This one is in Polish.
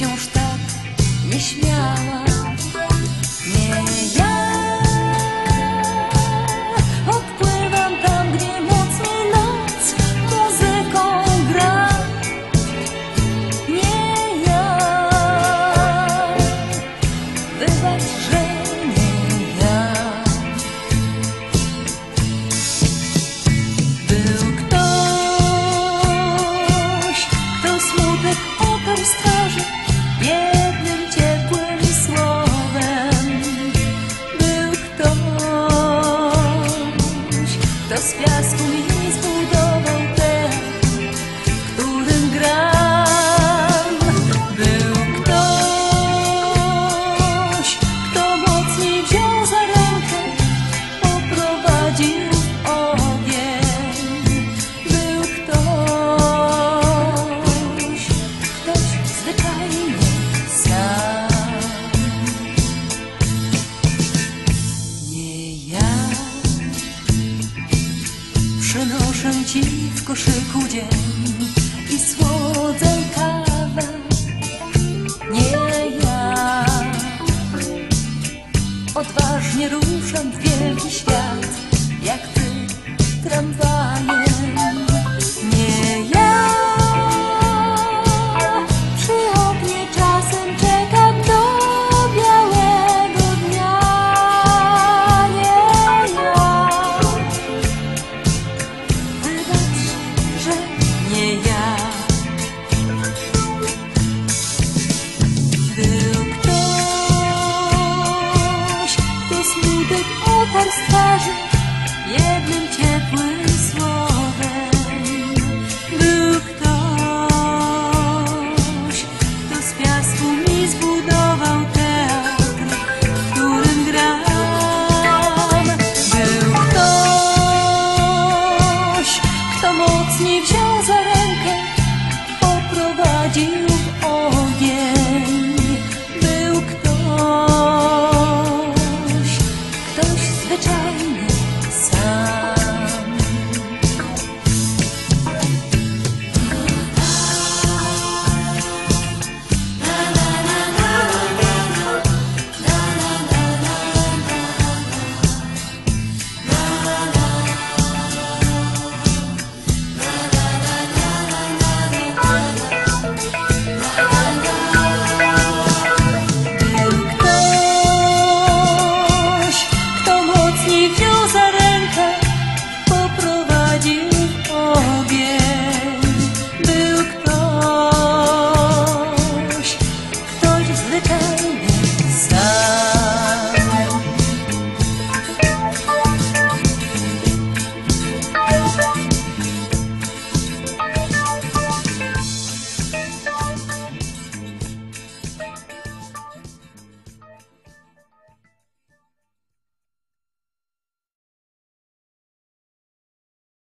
Идем в штаб, не смело. та зв'язку мій. Piszę ci w koszyku dzień i słodzę kawę. Nie ja. Odważnie ruszam w wielki świat, jak ty tramwajem. I'm fantasy